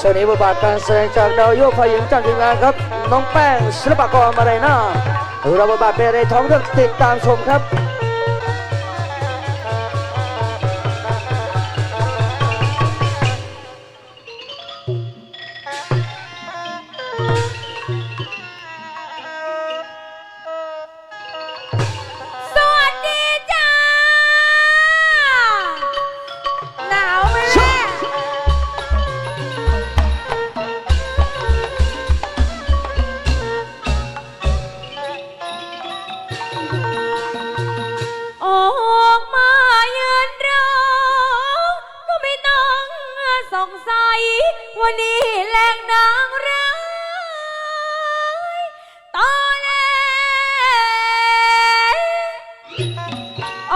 สวัสดีบทบาทการแสดงจากดาวโยกฝ่ายหญิงจากทีมงานครับ น้องแป้งศิลปากรมาไรน่าเราบทบาทเป็นอะไรท้องเรื่องติดตามชมครับ ออกมายืนรอ ก็ไม่ต้องสงสัยวันนี้แรงนางร้ายตอนแรกโอ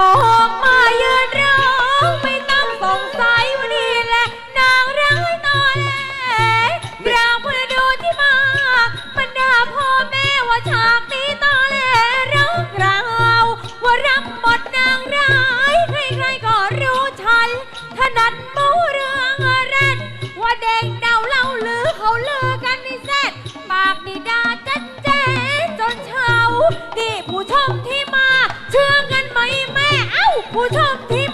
ใครก็รู้ฉันถนัดมูเรื่องเรนว่าเด็กเดาเล่าลือเขาเลือกันนี่แซ่ปากดีดาจันแจจนเช้านี่ผู้ชมที่มา เชื่อกันไหมแม่ เอ้า ผู้ชมที่